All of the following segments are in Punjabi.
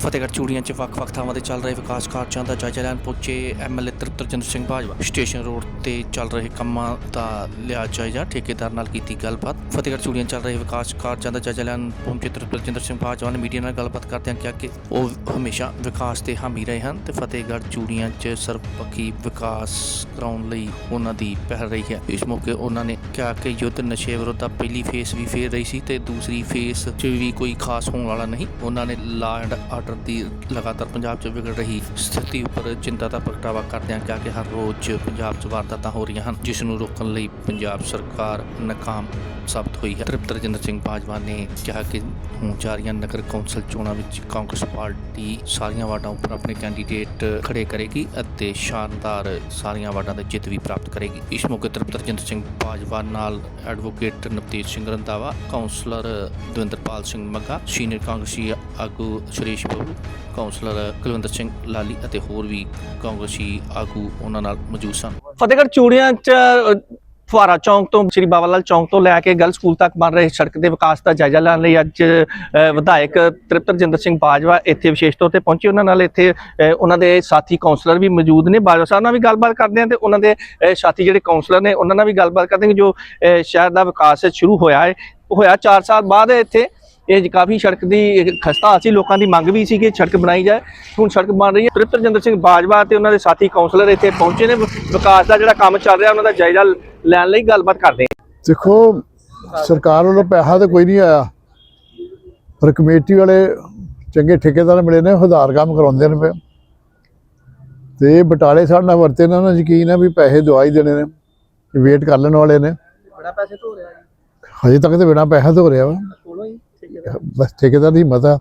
ਫਤਿਹਗੜ੍ਹ ਚੂੜੀਆਂ 'ਚ ਵੱਖ-ਵੱਖ ਥਾਵਾਂ ਤੇ ਚੱਲ ਰਹੇ ਵਿਕਾਸ ਕਾਰਜਾਂ ਦਾ ਜਾਇਜ਼ਾ ਲੈਣ ਪਹੁੰਚੇ MLA Tripatrajinder Singh Bajwa station road ਤੇ ਚੱਲ ਰਹੇ ਕੰਮਾਂ ਦਾ ਲਿਆ ਜਾਇਜ਼ਾ, ਠੇਕੇਦਾਰ ਨਾਲ ਕੀਤੀ ਗੱਲਬਾਤ। ਫਤਿਹਗੜ੍ਹ ਚੂੜੀਆਂ ਚੱਲ ਰਹੇ ਵਿਕਾਸ ਕਾਰਜਾਂ ਦਾ ਜਾਇਜ਼ਾ ਲੈਣ ਪਹੁੰਚੇ ਤ੍ਰਿਪਤਰਜਿੰਦਰ ਸਿੰਘ ਬਾਜਵਾ ਨੇ ਮੀਡੀਆ ਨਾਲ ਗੱਲਬਾਤ ਕਰਦਿਆਂ ਕਿਹਾ ਕਿ ਉਹ ਹਮੇਸ਼ਾ ਵਿਕਾਸ ਤੇ ਹਾਮੀ ਰਹੇ ਹਨ ਤੇ ਫਤਿਹਗੜ੍ਹ ਚੂੜੀਆਂ 'ਚ ਸਰਬਪੱਖੀ ਵਿਕਾਸ ਕਰਾਉਣ ਲਈ ਉਹਨਾਂ ਦੀ ਪਹਿਲ ਰਹੀ ਹੈ। ਇਸ ਮੌਕੇ ਉਹਨਾਂ ਨੇ ਕਿਹਾ ਕਿ ਯੁੱਧ ਨਸ਼ੇ ਵਿਰੁੱਧ ਦਾ ਪਹਿਲੀ ਫੇਸ ਵੀ ਫੇਰ ਰਹੀ ਸੀ ਤੇ ਦੂਸਰੀ ਫੇਸ 'ਚ ਵੀ ਕੋਈ ਖਾਸ ਹੋਣ ਵਾਲਾ ਨਹੀਂ। ਉਹਨਾਂ ਨੇ ਲਾ ਐਂਡ ਆਰਡਰ ਦੀ ਲਗਾਤਾਰ ਪੰਜਾਬ 'ਚ ਵਿਗੜ ਰਹੀ ਸਥਿਤੀ ਉੱਪਰ ਚਿੰਤਾ ਦਾ ਪ੍ਰਗਟਾਵਾ ਕਰਦਿਆਂ ਕਿਹਾ ਕਿ ਹਰ ਰੋਜ਼ ਪੰਜਾਬ 'ਚ ਵਾਰਦਾਤਾਂ ਹੋ ਰਹੀਆਂ ਹਨ, ਜਿਸ ਨੂੰ ਰੋਕਣ ਲਈ ਪੰਜਾਬ ਸਰਕਾਰ ਨਾਕਾਮ ਸਾਬਤ ਹੋਈ ਹੈ। ਤ੍ਰਿਪਤ ਰਜਿੰਦਰ ਸਿੰਘ ਬਾਜਵਾ ਨੇ ਕਿਹਾ ਕਿ ਹੁਣ ਜਾਰੀਆਂ ਨਗਰ ਕੌਂਸਲ ਚੋਣਾਂ ਵਿੱਚ ਕਾਂਗਰਸ ਪਾਰਟੀ ਸਾਰੀਆਂ ਵਾਰਡਾਂ ਉੱਪਰ ਆਪਣੇ ਕੈਂਡੀਡੇਟ ਖੜੇ ਕਰੇਗੀ ਅਤੇ ਸ਼ਾਨਦਾਰ ਸਾਰੀਆਂ ਵਾਰਡਾਂ ਤੇ ਜਿੱਤ ਵੀ ਪ੍ਰਾਪਤ ਕਰੇਗੀ। ਇਸ ਮੌਕੇ ਤ੍ਰਿਪਤ ਰਜਿੰਦਰ ਸਿੰਘ ਬਾਜਵਾ ਨਾਲ advocate Navtej Singh Randhawa councillor Davinderpal Singh Magga senior ਕਾਂਗਰਸੀ ਆਗੂ ਸੁਰੇਸ਼ ਕਾਉਂਸਲਰ ਕੁਲਵਿੰਦਰ ਸਿੰਘ ਲਾਲੀ ਅਤੇ ਹੋਰ ਵੀ ਕਾਂਗਰਸੀ ਆਗੂ ਉਹਨਾਂ ਨਾਲ ਮੌਜੂਦ ਸਨ। ਫਤਿਹਗੜ੍ਹ ਚੂੜੀਆਂ ਚ ਅ, ਚੌਂਕ ਤੋਂ ਸ੍ਰੀ ਬਾਬਾ ਲਾਲ ਚੌਂਕ ਤੋਂ ਲੈ ਕੇ ਗਰਲ ਸਕੂਲ ਤੱਕ ਬਣ ਰਹੇ ਸੜਕ ਦੇ ਵਿਕਾਸ ਦਾ ਜਾਇਜ਼ਾ ਲੈਣ ਲਈ ਅੱਜ ਅ, ਵਿਧਾਇਕ ਤ੍ਰਿਪਤਰਜਿੰਦਰ ਸਿੰਘ ਬਾਜਵਾ ਇੱਥੇ ਵਿਸ਼ੇਸ਼ ਤੌਰ ਤੇ ਪਹੁੰਚੇ। ਉਹਨਾਂ ਨਾਲ ਇੱਥੇ ਉਹਨਾਂ ਦੇ ਸਾਥੀ ਕਾਉਂਸਲਰ ਵੀ ਮੌਜੂਦ ਨੇ। ਬਾਜਵਾ ਸਾਹਿਬ ਨਾਲ ਵੀ ਗੱਲਬਾਤ ਕਰਦੇ ਆ ਤੇ ਉਹਨਾਂ ਦੇ ਸਾਥੀ ਜਿਹੜੇ ਕਾਉਂਸਲਰ ਨੇ ਉਹਨਾਂ ਨਾਲ ਵੀ ਗੱਲਬਾਤ ਕਰਦੇ ਕਿ ਜੋ ਸ਼ਹਿਰ ਦਾ ਵਿਕਾਸ ਸ਼ੁਰੂ ਹੋਇਆ ਹੈ। ਹੋਇਆ 4 ਸਾਲ ਬਾਅਦ ਇੱਥੇ ਇਹ ਕਾਫੀ ਸੜਕ ਦੀ ਖਸਤਾ ਸੀ ਲੋਕਾਂ ਦੀ ਮੰਗ ਵੀ ਸੀ ਕਿ ਸੜਕ ਬਣਾਈ ਜਾਏ। ਹੁਣ ਸੜਕ ਬਣ ਰਹੀ ਹੈ। ਤ੍ਰਿਪਤਰਜਿੰਦਰ ਸਿੰਘ ਬਾਜਵਾ ਤੇ ਉਹਨਾਂ ਦੇ ਸਾਥੀ ਕਾਉਂਸਲਰ ਇੱਥੇ ਪਹੁੰਚੇ ਨੇ। ਵਿਕਾਸ ਦਾ ਜਿਹੜਾ ਕੰਮ ਚੱਲ ਰਿਹਾ ਉਹਨਾਂ ਦਾ ਜਾਇਜ਼ਾ ਲੈਣ ਲਈ ਗੱਲਬਾਤ ਕਰਦੇ ਹਾਂ। ਦੇਖੋ ਸਰਕਾਰ ਵੱਲੋਂ ਪੈਸਾ ਤਾਂ ਕੋਈ ਨਹੀਂ ਆਇਆ। ਪਰ ਕਮੇਟੀ ਵਾਲੇ ਚੰਗੇ ਠੇਕੇਦਾਰ ਮਿਲੇ ਨੇ ਹੁਦਾਰ ਕੰਮ ਕਰਾਉਂਦੇ ਨੇ ਪਏ ਤੇ ਇਹ ਬਟਾਲੇ ਸਾਡੇ ਨਾਲ ਵਰਤੇ ਨੇ ਉਹਨਾਂ ਨੂੰ ਯਕੀਨ ਹੈ ਵੀ ਪੈਸੇ ਦਵਾ ਹੀ ਦੇਣੇ ਨੇ ਵੇਟ ਕਰ ਲੈਣ ਵਾਲੇ ਨੇ। ਬੜਾ ਪੈਸੇ ਤੋਂ ਰਿਹਾ ਜੀ। ਹਜੇ ਤੱਕ ਤੇ ਬਿਨਾ ਪੈਸਾ ਹੋ ਰਿਹਾ ਵਾ। ਬਸ ਠੇਕੇਦਾਰ ਦੀ ਹਿੰਮਤ ਆ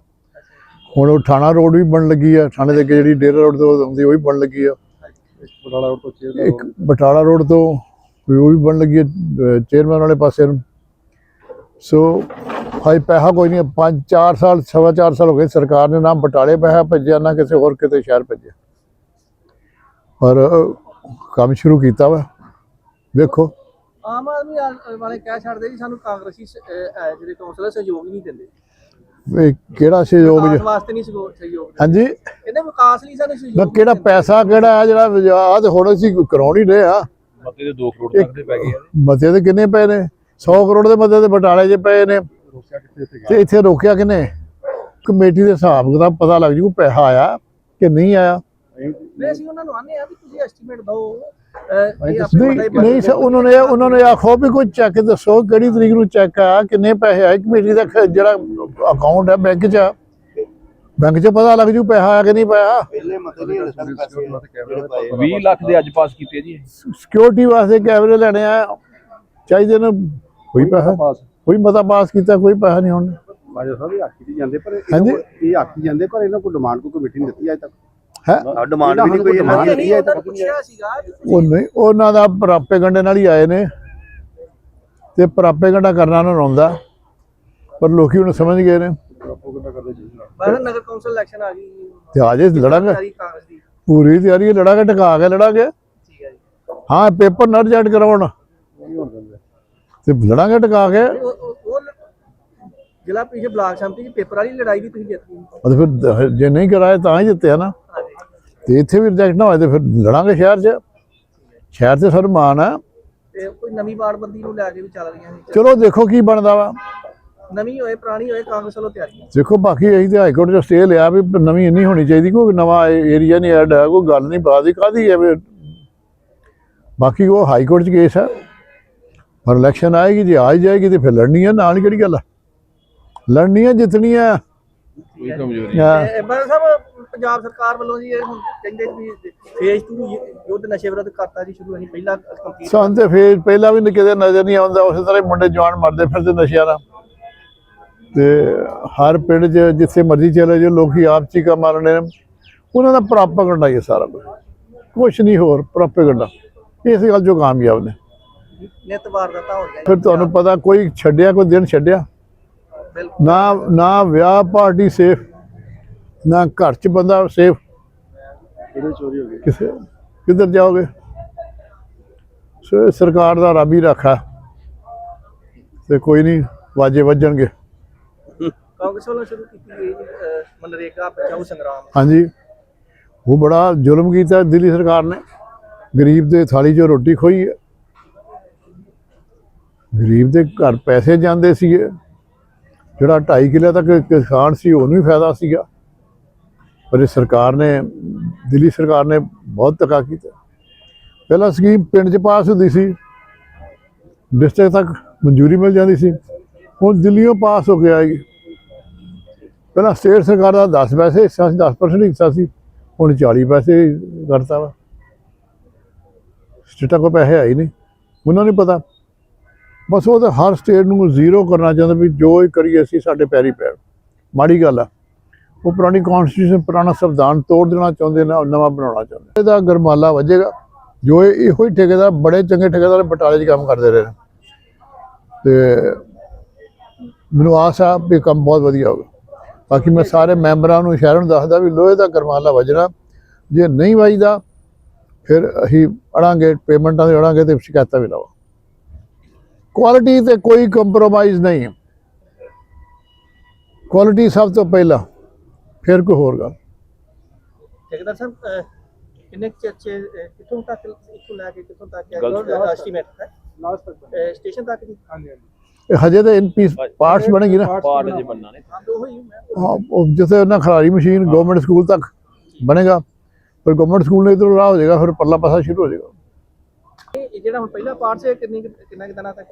ਹੁਣ ਉਹ ਥਾਣਾ ਰੋਡ ਵੀ ਬਣਨ ਲੱਗੀ ਆ ਥਾਣੇ ਦੇ ਅੱਗੇ ਜਿਹੜੀ ਡੇਰਾ ਰੋਡ ਤੋਂ ਆਉਂਦੀ ਉਹ ਵੀ ਬਣਨ ਲੱਗੀ ਆ। ਬਟਾਲਾ ਰੋਡ ਤੋਂ ਇੱਕ ਬਟਾਲਾ ਰੋਡ ਤੋਂ ਵੀ ਉਹ ਵੀ ਬਣਨ ਲੱਗੀ ਹੈ ਚੇਅਰਮੈਨ ਵਾਲੇ ਪਾਸੇ ਨੂੰ। ਸੋ ਹਾਈ ਪੈਸਾ ਕੋਈ ਨਹੀਂ 5 4 ਸਾਲ ਸਵਾ ਚਾਰ ਸਾਲ ਹੋ ਗਏ ਸਰਕਾਰ ਨੇ ਨਾ ਬਟਾਲੇ ਪੈਸਾ ਭੇਜਿਆ ਨਾ ਕਿਸੇ ਹੋਰ ਕਿਤੇ ਸ਼ਹਿਰ ਭੇਜਿਆ। ਪਰ ਕੰਮ ਸ਼ੁਰੂ ਕੀਤਾ ਵਾ। ਵੇਖੋ। ਆਮ ਆਦਮੀ ਆ- ਵਾਲੇ ਕਹਿ ਛੱਡਦੇ ਜੀ ਸਾਨੂੰ ਕਾਂਗਰਸੀ ਸ- ਅਹ, ਅਹ, ਜਿਹੜੇ ਕਾਉਂਸਲਰ ਸਹਿਯੋਗ ਹੀ ਨਹੀਂ ਦਿੰਦੇ। ਵੀ ਕਿਹੜਾ ਸਹਿਯੋਗ ਵਿਕਾਸ ਜ- ਵਾਸਤੇ ਨਹੀਂ ਸਹਿਯੋਗ ਸਹਿਯੋਗ ਦਿੰਦੇ। ਹਾਂਜੀ। ਕਹਿੰਦੇ ਵਿਕਾਸ ਲਈ ਸਾਨੂੰ ਨਾ ਸਹਿਯੋਗ ਕਿਹੜਾ ਪੈਸਾ ਕਿਹੜਾ ਆ ਜਿਹੜਾ ਤੇ ਹੁਣ ਅਸੀਂ ਕਰਾਉਣ ਹੀ ਰਹੇ ਆ। ਮਤੇ ਦੇ 2 ਕਰੋੜ ਤੱਕ ਦੇ ਪੈ ਗਏ ਆ। ਮਤੇ ਤੇ ਕਿੰਨੇ ਪਏ ਨੇ? 100 ਕਰੋੜ ਦੇ ਮਤੇ ਤੇ ਬਟਾਲੇ 'ਚ ਪਏ ਨੇ। ਰੋਕਿਆ ਕਿੱਥੇ ਇੱਥੇ ਤੇ ਇੱਥੇ ਰੋਕਿਆ ਕਿਨੇ? ਕਮੇਟੀ ਦੇ ਹਿਸਾਬ ਦਾ ਪਤਾ ਲੱਗ ਜੂ ਪੈਸਾ ਆਇਆ ਕਿ ਨਹੀਂ ਆਇਆ। ਨਹੀਂ ਅਸੀਂ ਉਹਨਾਂ ਨੂੰ ਆਨੇ ਆ ਵੀ ਤੁਸੀਂ ਐਸਟੀਮੇਟ ਦਿਓ। ਨਹੀਂ ਸਰ ਉਹਨਾਂ ਨੇ ਉਹਨਾਂ ਨੇ ਆਖੋ ਵੀ ਕੋਈ ਚੈੱਕ ਦੱਸੋ ਕਿਹੜੀ ਤਰੀਕ ਨੂੰ ਚੈੱਕ ਆਇਆ ਕਿੰਨੇ ਪੈਸੇ ਆਏ ਕਮੇਟੀ ਦਾ ਜਿਹੜਾ ਅਕਾਊਂਟ ਹੈ ਬੈਂਕ 'ਚ ਬੈਂਕ 'ਚ ਪਤਾ ਲੱਗ ਜੂ ਪੈਸਾ ਆਇਆ ਕਿ ਨਹੀਂ ਪਾਇਆ। 20 ਲੱਖ ਦੇ ਅੱਜ ਪਾਸ ਕੀਤੇ ਜੀ ਸਿਕਿਉਰਿਟੀ ਵਾਸਤੇ ਕੈਮਰੇ ਲੈਣੇ ਆ ਚਾਹੀਦੇ ਨੇ ਕੋਈ ਪੈਸਾ? ਕੋਈ ਮਤਾ ਪਾਸ ਕੀਤਾ ਕੋਈ ਪੈਸਾ ਨਹੀਂ ਹੁਣ। ਬਾਜਾ ਸਾਹਿਬ ਇਹ ਆਖੀ ਜਾਂਦੇ ਪਰ ਇਹ ਆਖੀ ਜਾਂਦੇ ਪਰ ਇਹਨਾਂ ਕੋਲ ਡਿਮਾਂਡ ਕੋਈ ਕਮੇਟੀ ਨਹੀਂ ਦਿੱਤੀ ਅਜੇ ਤੱਕ। ਹੈ? ਡਿਮਾਂਡ ਵੀ ਨਹੀਂ ਕੋਈ ਇਹਨਾਂ ਨਹੀਂ, ਦੀ। ਨਹੀਂ, ਉਹਨਾਂ ਨੂੰ ਪੁੱਛਿਆ ਸੀਗਾ ਵੀ ਉਹ ਨਹੀਂ ਉਹਨਾਂ ਦਾ ਪ੍ਰਾਪੇ ਗੰਡੇ ਨਾਲ ਹੀ ਆਏ ਨੇ। ਤੇ ਪ੍ਰਾਪੇ ਗੰਡਾ ਕਰਨਾ ਉਹਨਾਂ ਨੂੰ ਆਉਂਦਾ। ਪਰ ਲੋਕੀ ਹੁਣ ਸਮਝ ਗਏ ਨੇ। ਬਾਹਰ ਨਗਰ ਕੌਂਸਲ ਇਲੈਕਸ਼ਨ ਆ ਗਈ। ਤੇ ਆਜੇ ਲੜਾਂਗੇ ਸਾਰੀ ਕਾਂਗਰਸ ਦੀ। ਪੂਰੀ ਤਿਆਰੀ ਹੈ ਲੜਾਂਗੇ ਟਕਾ ਕੇ ਲੜਾਂਗੇ। ਠੀਕ ਹੈ ਜੀ। ਹਾਂ ਪੇਪਰ ਨਾ ਰਿਜੈਕਟ ਕਰਾਉਣ। ਤੇ ਲੜਾਂਗੇ ਟਕਾ ਕੇ। ਉਹ- ਉਹ ਉਹ ਜ਼ਿਲ੍ਹਾ ਪਿਛੇ ਬਲਾਕ ਸੰਮਤੀ ਚ ਪੇਪਰ ਵਾਲੀ ਲੜਾਈ ਵੀ ਤੁਸੀਂ ਜਿੱਤ ਗਏ। ਅਤੇ ਫਿਰ ਜੇ ਨਹੀਂ ਕਰਾਏ ਤਾਂ ਹੀ ਜਿੱਤਿਆ ਨਾ। ਤੇ ਇੱਥੇ ਵੀ ਰਿਜੈਕਟ ਨਾ ਹੋਏ ਤੇ ਫਿਰ ਲੜਾਂਗੇ ਸ਼ਹਿਰ 'ਚ। ਸ਼ਹਿਰ 'ਚ ਸਾਨੂੰ ਮਾਣ ਆ। ਤੇ ਕੋਈ ਨਵੀਂ ਵਾਰਡਬੰਦੀ ਨੂੰ ਲੈ ਕੇ ਵੀ ਚੱਲ ਰਹੀਆਂ ਸੀ ਚਲੋ ਦੇਖੋ ਕੀ ਬਣਦਾ ਵਾ। ਨਵੀਂ ਹੋਏ ਪੁਰਾਣੀ ਹੋਏ ਕਾਂਗਰਸ ਵੱਲੋਂ ਤਿਆਰੀ ਦੇਖੋ ਬਾਕੀ ਅਸੀਂ ਤੇ ਹਾਈ ਕੋਰਟ 'ਚ ਸਟੇ ਲਿਆ ਵੀ ਨਵੀਂ ਇੰਨੀ ਹੋਣੀ ਚਾਹੀਦੀ ਕੋਈ ਨਵਾਂ ਏਰੀਆ ਨਹੀਂ ਐਡ ਹੈ ਕੋਈ ਗੱਲ ਨਹੀਂ ਬਾਦੀ ਕਾਦੀ ਹੈ ਬਾਕੀ ਉਹ ਹਾਈ ਕੋਰਟ 'ਚ ਕੇਸ ਹੈ ਪਰ ਇਲੈਕਸ਼ਨ ਆਏਗੀ ਜੇ ਆ ਜਾਏਗੀ ਤੇ ਫਿਰ ਲੜਨੀ ਹੈ ਨਾਲ ਕਿਹੜੀ ਗੱਲ ਹੈ ਲੜਨੀ ਹੈ ਜਿੱਤਣੀ ਹੈ ਕੋਈ ਕਮਜ਼ੋਰੀ ਹਾਂ। ਤੇ ਬਾਦਲ ਸਾਹਿਬ ਪੰਜਾਬ ਸਰਕਾਰ ਵੱਲੋਂ ਜੀ ਇਹ ਹੁਣ ਕਹਿੰਦੇ ਵੀ ਫੇਜ਼ 2 ਯੁੱਧ ਨਸ਼ੇ ਵਿਰੁੱਧ ਕਰਤਾ ਜੀ ਸ਼ੁਰੂ ਅਸੀਂ ਪਹਿਲਾਂ ਕੰਪਲੀਟ ਸਾਨੂੰ ਤੇ ਫੇਰ ਪਹਿਲਾਂ ਵੀ ਕਿਤੇ ਨਜ਼ਰ ਨਹੀਂ ਆਉਂਦਾ ਉਸੇ ਤਰ੍ਹਾਂ ਹੀ ਮੁੰਡੇ ਜਵਾਨ ਮਰਦੇ ਫਿਰਦੇ ਨਸ਼ਿਆਂ ਨਾਲ। ਤੇ ਹਰ ਪਿੰਡ 'ਚ ਜਿੱਥੇ ਮਰਜ਼ੀ ਚਲੇ ਜਾਓ ਲੋਕੀ ਆਪ ਚੀਕਾ ਮਾਰਨੇ ਉਹਨਾਂ ਦਾ ਪ੍ਰਾਪਗੰਡਾ ਹੀ ਸਾਰਾ ਕੁਝ ਕੁਛ ਨਹੀਂ ਹੋਰ ਪ੍ਰਾਪਗੰਡਾ। ਇਸ ਗੱਲ 'ਚੋਂ ਕਾਮਯਾਬ ਨੇ। ਨਿਤ ਵਾਰਦਾਤਾਂ ਹੋ ਰਹੀਆਂ ਫਿਰ ਤੁਹਾਨੂੰ ਪਤਾ ਕੋਈ ਛੱਡਿਆ ਕੋਈ ਦਿਨ ਛੱਡਿਆ? ਨਾ ਨਾ ਵਿਆਹ ਪਾਰਟੀ ਸੇਫ ਨਾ ਘਰ 'ਚ ਬੰਦਾ ਸੇਫ ਕਿਹੜੇ ਚੋਰੀ ਹੋ ਗਈ? ਕਿਸੇ ਕਿੱਧਰ ਜਾਓਗੇ? ਸੋ ਸਰਕਾਰ ਦਾ ਰੱਬ ਹੀ ਰੱਖਾ। ਤੇ ਕੋਈ ਨਹੀਂ ਵਾਜੇ ਵੱਜਣਗੇ। ਕਾਂਗਰਸ ਵੱਲੋਂ ਸ਼ੁਰੂ ਕੀਤੀ ਗਈ ਮਨਰੇਗਾ ਬਚਾਓ ਸੰਗਰਾਮ। ਹਾਂਜੀ। ਉਹ ਬੜਾ ਜ਼ੁਲਮ ਕੀਤਾ ਦਿੱਲੀ ਸਰਕਾਰ ਨੇ। ਗਰੀਬ ਦੇ ਥਾਲੀ 'ਚੋਂ ਰੋਟੀ ਖੋਈ। ਹੈ ਗਰੀਬ ਦੇ ਘਰ ਪੈਸੇ ਜਾਂਦੇ ਸੀਗੇ। ਜਿਹੜਾ 2.5 ਕਿੱਲੇ ਤੱਕ ਕਿਸਾਨ ਸੀ, ਉਹਨੂੰ ਵੀ ਫਾਇਦਾ ਸੀਗਾ। ਪਰ ਇਹ ਸਰਕਾਰ ਨੇ, ਦਿੱਲੀ ਸਰਕਾਰ ਨੇ ਬਹੁਤ ਧੱਕਾ ਕੀਤਾ। ਪਹਿਲਾਂ ਸਕੀਮ ਪਿੰਡ 'ਚ ਪਾਸ ਹੁੰਦੀ ਸੀ, ਡਿਸਟ੍ਰਿਕਟ ਤੱਕ ਮਨਜ਼ੂਰੀ ਮਿਲ ਜਾਂਦੀ ਸੀ। ਹੁਣ ਦਿੱਲੀੋਂ ਪਾਸ ਹੋ ਕੇ ਆਏਗੀ ਪਹਿਲਾਂ ਸਟੇਟ ਸਰਕਾਰ ਦਾ 10 ਪੈਸੇ ਹਿੱਸਾ ਸੀ 10% ਹਿੱਸਾ ਸੀ, ਹੁਣ 40 ਪੈਸੇ ਕਰਤਾ ਵਾ। ਸਟੇਟਾਂ ਕੋਲ ਪੈਸੇ ਆਈ ਨਹੀਂ, ਉਹਨਾਂ ਨੂੰ ਪਤਾ। ਬਸ ਉਹ ਤਾਂ ਹਰ ਸਟੇਟ ਨੂੰ ਜ਼ੀਰੋ ਕਰਨਾ ਚਾਹੁੰਦਾ ਵੀ ਜੋ ਹੀ ਕਰੀਏ ਅਸੀਂ ਸਾਡੇ ਪੈਰੀ ਪੈਣ। ਮਾੜੀ ਗੱਲ ਆ। ਉਹ ਪੁਰਾਣੀ ਕਨਸਟੀਟਿਊਸ਼ਨ ਪੁਰਾਣਾ ਸੰਵਿਧਾਨ ਤੋੜ ਦੇਣਾ ਚਾਹੁੰਦੇ ਨੇ, ਨਵਾਂ ਬਣਾਉਣਾ ਚਾਹੁੰਦੇ ਇਹਦਾ ਗਰਮਾਲਾ ਵੱਜੇਗਾ। ਜੋ ਇਹੋ ਹੀ ਠੇਕੇਦਾਰ, ਬੜੇ ਚੰਗੇ ਠੇਕੇਦਾਰ ਬਟਾਲੇ 'ਚ ਕੰਮ ਕਰਦੇ ਰਹੇ ਨੇ। ਤੇ ਮੈਨੂੰ ਆਸ ਆ ਵੀ ਕੰਮ ਬਹੁਤ ਵਧੀਆ ਹੋਵੇ। ਬਾਕੀ ਮੈਂ ਸਾਰੇ ਮੈਂਬਰਾਂ ਨੂੰ, ਸ਼ਹਿਰਾਂ ਨੂੰ ਦੱਸਦਾ ਵੀ ਲੋਹੇ ਦਾ ਗਰਮਾਲਾ ਵੱਜਣਾ। ਜੇ ਨਹੀਂ ਵੱਜਦਾ, ਫਿਰ ਅਸੀਂ ਅੜਾਂਗੇ, ਪੇਮੈਂਟਾਂ ਦੇ ਅੜਾਂਗੇ ਤੇ ਸ਼ਿਕਾਇਤਾਂ ਵੀ ਲਾਵਾਂ ਕੁਆਲਿਟੀ ਤੇ ਕੋਈ ਕੰਪਰੋਮਾਈਜ਼ ਨਹੀਂ ਹੈ ਕੁਆਲਿਟੀ ਸਭ ਤੋਂ ਪਹਿਲਾਂ ਫਿਰ ਕੋਈ ਹੋਰ ਗੱਲ ਠੇਕੇਦਾਰ ਸਾਹਿਬ ਅਹ, ਕਿੰਨੇ ਕੁ ਚਿਰ 'ਚ, ਅਹ, ਕਿੱਥੋਂ ਤੱਕ ਇੱਥੋਂ ਲੈ ਕੇ ਕਿੱਥੋਂ ਤੱਕ ਗਲਤ ਐਸਟੀਮੇਟ ਹੈ ਲਾਸਟ ਤੱਕ ਅਹ, ਸਟੇਸ਼ਨ ਤੱਕ ਦੀ ਹਾਂਜੀ ਹਾਂਜੀ ਇਹ ਹਜੇ ਤਾਂ ਇਨ ਪੀਸ ਪਾਰਟਸ ਬਣੇਗੀ ਨਾ ਪਾਰਟ ਜੇ ਬੰਨਾ ਨੇ ਹਾਂ ਉਹ ਹੀ ਮੈਂ ਹਾਂ, ਉਹ ਜਿੱਥੇ ਉਹਨਾਂ ਖਿਡਾਰੀ ਮਸ਼ੀਨ ਗਵਰਨਮੈਂਟ ਸਕੂਲ ਤੱਕ ਬਣੇਗਾ ਪਰ ਗਵਰਨਮੈਂਟ ਸਕੂਲ ਨੇ ਇਧਰੋਂ ਰਾਹ ਹੋ ਜਾਏਗਾ ਫਿਰ ਪਰਲਾ ਪਾਸਾ ਸ਼ੁਰੂ ਹੋ ਜਾਏਗਾ ਇਹ ਜਿਹੜਾ ਹੁਣ ਪਹਿਲਾ ਪਾਰਟ ਹੈ ਕਿੰਨੀ ਕੁ- ਕਿੰਨਾ ਕਿ ਦਿਨਾਂ ਤੱਕ?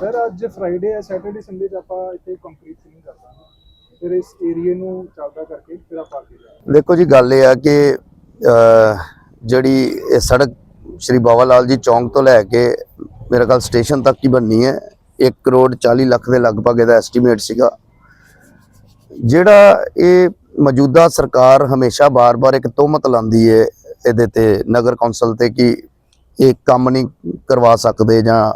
ਸਰ ਅੱਜ ਫਰਾਈਡੇ ਹੈ ਸੈਟਰਡੇ ਸੰਡੇ ਚ ਆਪਾਂ ਇੱਥੇ ਕੰਕਰੀਟ ਫਿਲਿੰਗ ਕਰਦਾਂਗੇ ਫਿਰ ਇਸ ਏਰੀਏ ਨੂੰ ਚੱਲਦਾ ਕਰਕੇ ਫਿਰ ਆਪਾਂ ਅੱਗੇ ਜਾਵਾਂਗੇ। ਦੇਖੋ ਜੀ ਗੱਲ ਇਹ ਆ ਕਿ ਅ, ਜਿਹੜੀ ਇਹ ਸੜਕ ਸ਼੍ਰੀ ਬਾਬਾ ਲਾਲ ਜੀ ਚੌਂਕ ਤੋਂ ਲੈ ਕੇ ਮੇਰੇ ਖਿਆਲ ਸਟੇਸ਼ਨ ਤੱਕ ਹੀ ਬਣਨੀ ਹੈ। 1 ਕਰੋੜ 40 ਲੱਖ ਦੇ ਲਗਭਗ ਇਹਦਾ ਐਸਟੀਮੇਟ ਸੀਗਾ। ਜਿਹੜਾ ਇਹ ਮੌਜੂਦਾ ਸਰਕਾਰ ਹਮੇਸ਼ਾ ਬਾਰ-ਬਾਰ ਇੱਕ ਤੋਹਮਤ ਲਾਉਂਦੀ ਹੈ ਇਹਦੇ ਤੇ ਨਗਰ ਕੌਂਸਲ ਤੇ ਕਿ ਇਹ ਕੰਮ ਨਹੀਂ ਕਰਵਾ ਸਕਦੇ ਜਾਂ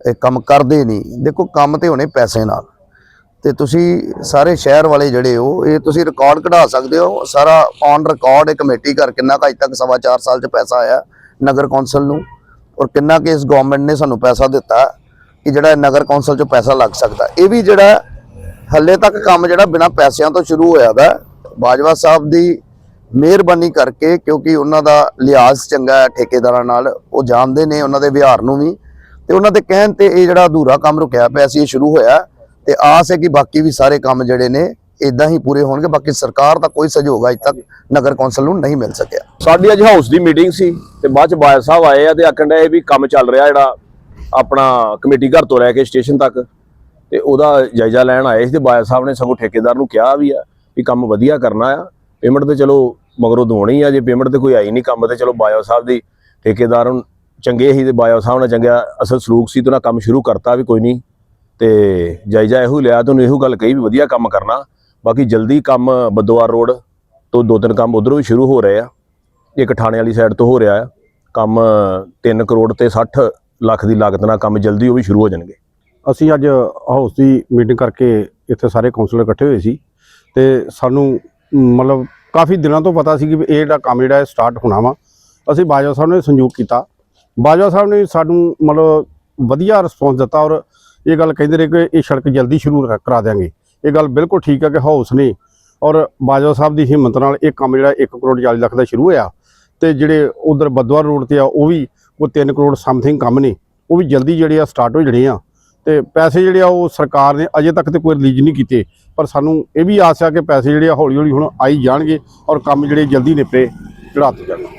ਇਹ ਕੰਮ ਕਰਦੇ ਨਹੀਂ। ਦੇਖੋ, ਕੰਮ ਤੇ ਹੋਣੇ ਪੈਸੇ ਨਾਲ। ਤੇ ਤੁਸੀਂ ਸਾਰੇ ਸ਼ਹਿਰ ਵਾਲੇ ਜਿਹੜੇ ਹੋ, ਇਹ ਤੁਸੀਂ ਰਿਕਾਰਡ ਕਢਾ ਸਕਦੇ ਹੋ। ਸਾਰਾ ਔਨ ਰਿਕਾਰਡ ਇਹ ਕਮੇਟੀ ਕਰ ਕਿੰਨਾ ਕੁ ਅੱਜ ਤੱਕ ਸਵਾ ਚਾਰ ਸਾਲ ਚ ਪੈਸਾ ਆਇਆ ਨਗਰ ਕੌਂਸਲ ਨੂੰ ਔਰ ਕਿੰਨਾ ਕਿ ਇਸ ਗਵਰਨਮੈਂਟ ਨੇ ਸਾਨੂੰ ਪੈਸਾ ਦਿੱਤਾ ਕਿ ਜਿਹੜਾ ਨਗਰ ਕੌਂਸਲ ਚੋਂ ਪੈਸਾ ਲੱਗ ਸਕਦਾ। ਇਹ ਵੀ ਜਿਹੜਾ ਹੱਲੇ ਤੱਕ ਕੰਮ ਜਿਹੜਾ ਬਿਨਾਂ ਪੈਸਿਆਂ ਤੋਂ ਸ਼ੁਰੂ ਹੋਇਆ ਦਾ ਬਾਜਵਾ ਸਾਹਿਬ ਦੀ ਮਿਹਰਬਾਨੀ ਕਰਕੇ, ਕਿਉਂਕਿ ਉਹਨਾਂ ਦਾ ਲਿਹਾਜ਼ ਚੰਗਾ ਹੈ, ਠੇਕੇਦਾਰਾਂ ਨਾਲ, ਉਹ ਜਾਣਦੇ ਨੇ ਉਹਨਾਂ ਦੇ ਵਿਹਾਰ ਨੂੰ ਵੀ। ਤੇ ਉਹਨਾਂ ਦੇ ਕਹਿਣ ਤੇ ਇਹ ਜਿਹੜਾ ਅਧੂਰਾ ਕੰਮ ਰੁਕਿਆ ਪਿਆ ਸੀ, ਇਹ ਸ਼ੁਰੂ ਹੋਇਆ ਤੇ ਆਸ ਹੈ ਕਿ ਬਾਕੀ ਵੀ ਸਾਰੇ ਕੰਮ ਜਿਹੜੇ ਨੇ ਇਦਾਂ ਹੀ ਪੂਰੇ ਹੋਣਗੇ। ਬਾਕੀ ਸਰਕਾਰ ਦਾ ਕੋਈ ਸਹਿਯੋਗ ਅਜ ਤੱਕ ਨਗਰ ਕੌਂਸਲ ਨੂੰ ਨਹੀਂ ਮਿਲ ਸਕਿਆ। ਸਾਡੀ ਅੱਜ ਹਾਊਸ ਦੀ ਮੀਟਿੰਗ ਸੀ ਤੇ ਬਾਅਦ ਚ ਬਾਇਆ ਸਾਹਿਬ ਆਏ ਆ ਤੇ ਆਖਣ ਡਏ ਵੀ ਕੰਮ ਚੱਲ ਰਿਹਾ ਜਿਹੜਾ ਆਪਣਾ ਕਮੇਟੀ ਘਰ ਤੋਂ ਲੈ ਕੇ ਸਟੇਸ਼ਨ ਤੱਕ। ਤੇ ਉਹਦਾ ਜਾਇਜ਼ਾ ਲੈਣ ਆਏ ਸੀ ਤੇ ਬਾਇਆ ਸਾਹਿਬ ਨੇ ਸਗੋਂ ਠੇਕੇਦਾਰ ਨੂੰ ਕਿਹਾ ਵੀ ਆ ਵੀ ਕੰਮ ਵਧੀਆ ਕਰਨਾ ਆ। ਪੇਮੈਂਟ ਤੇ ਚਲੋ ਮਗਰੋਂ ਦਵਾਉਣੀ ਆ, ਜੇ ਪੇਮੈਂਟ ਤੇ ਕੋਈ ਆਈ ਨਹੀਂ ਕੰਮ ਤੇ, ਚਲੋ ਬਾਇਆ ਸਾਹਿਬ ਦੀ ਠੇਕੇਦਾਰ ਨੂੰ ਚੰਗੇ ਹੀ ਤੇ ਬਾਇਆ ਸਾਹਿਬ ਨਾਲ ਚੰਗਾ ਅਸਲ ਸਲੂਕ ਸੀ ਤੇ ਉਹਨਾਂ ਕੰਮ ਸ਼ੁਰੂ ਕਰਤਾ ਵੀ ਕੋਈ ਨਹੀਂ ਤੇ ਜਾਇਜ਼ਾ ਇਹੋ ਲਿਆ ਤੁਹਾਨੂੰ ਇਹੋ ਗੱਲ ਕਹੀ ਵੀ ਵਧੀਆ ਕੰਮ ਕਰਨਾ। ਬਾਕੀ ਜਲਦੀ ਕੰਮ ਬਦੋਵਾਰ ਰੋਡ ਤੋਂ ਦੋ ਤਿੰਨ ਕੰਮ ਉਧਰੋਂ ਵੀ ਸ਼ੁਰੂ ਹੋ ਰਹੇ ਆ। ਇੱਕ ਠਾਣੇ ਵਾਲੀ ਸਾਈਡ ਤੋਂ ਹੋ ਰਿਹਾ ਆ। ਕੰਮ 3 ਕਰੋੜ ਤੇ 60 ਲੱਖ ਦੀ ਲਾਗਤ ਨਾਲ ਕੰਮ ਜਲਦੀ ਉਹ ਵੀ ਸ਼ੁਰੂ ਹੋ ਜਾਣਗੇ। ਅਸੀਂ ਅੱਜ ਹਾਊਸ ਦੀ ਮੀਟਿੰਗ ਕਰਕੇ ਇੱਥੇ ਸਾਰੇ ਕਾਉਂਸਲਰ ਇਕੱਠੇ ਹੋਏ ਸੀ ਤੇ ਸਾਨੂੰ ਮਤਲਬ ਕਾਫੀ ਦਿਨਾਂ ਤੋਂ ਪਤਾ ਸੀ ਕਿ ਵੀ ਇਹ ਜਿਹੜਾ ਕੰਮ ਜਿਹੜਾ ਸਟਾਰਟ ਹੋਣਾ ਵਾ। ਅਸੀਂ ਬਾਜਵਾ ਸਾਹਿਬ ਨੇ ਸੰਯੋਗ ਕੀਤਾ। ਬਾਜਵਾ ਸਾਹਿਬ ਨੇ ਸਾਨੂੰ ਮਤਲਬ ਵਧੀਆ ਰਿਸਪੌਂਸ ਦਿੱਤਾ ਔਰ ਇਹ ਗੱਲ ਕਹਿੰਦੇ ਰਹੇ ਕਿ ਇਹ ਸੜਕ ਜਲਦੀ ਸ਼ੁਰੂ ਰ- ਕਰਾ ਦਿਆਂਗੇ। ਇਹ ਗੱਲ ਬਿਲਕੁਲ ਠੀਕ ਹੈ ਕਿ ਹਾਊਸ ਨੇ ਔਰ ਬਾਜਵਾ ਸਾਹਿਬ ਦੀ ਹਿੰਮਤ ਨਾਲ ਇਹ ਕੰਮ ਜਿਹੜਾ 1 ਕਰੋੜ 40 ਲੱਖ ਦਾ ਸ਼ੁਰੂ ਹੋਇਆ ਤੇ ਜਿਹੜੇ ਉਧਰ ਬਦਵਾਰ ਰੋਡ ਤੇ ਆ, ਉਹ ਵੀ ਉਹ 3 ਕਰੋੜ ਸਮਥਿੰਗ ਕੰਮ ਨੇ। ਉਹ ਵੀ ਜਲਦੀ ਜਿਹੜੇ ਆ ਸਟਾਰਟ ਹੋ ਜਾਣੇ ਆ। ਤੇ ਪੈਸੇ ਜਿਹੜੇ ਆ ਉਹ ਸਰਕਾਰ ਨੇ ਅਜੇ ਤੱਕ ਤੇ ਕੋਈ ਰਿਲੀਜ਼ ਨਹੀਂ ਕੀਤੇ, ਪਰ ਸਾਨੂੰ ਇਹ ਵੀ ਆਸ ਆ ਕਿ ਪੈਸੇ ਜਿਹੜੇ ਆ ਹੌਲੀ ਹੌਲੀ ਹੁਣ ਆਈ ਜਾਣਗੇ ਔਰ ਕੰਮ ਜਿਹੜੇ ਜਲਦੀ ਨਿਪਰੇ ਚੜਾਤੇ ਜਾਣਗੇ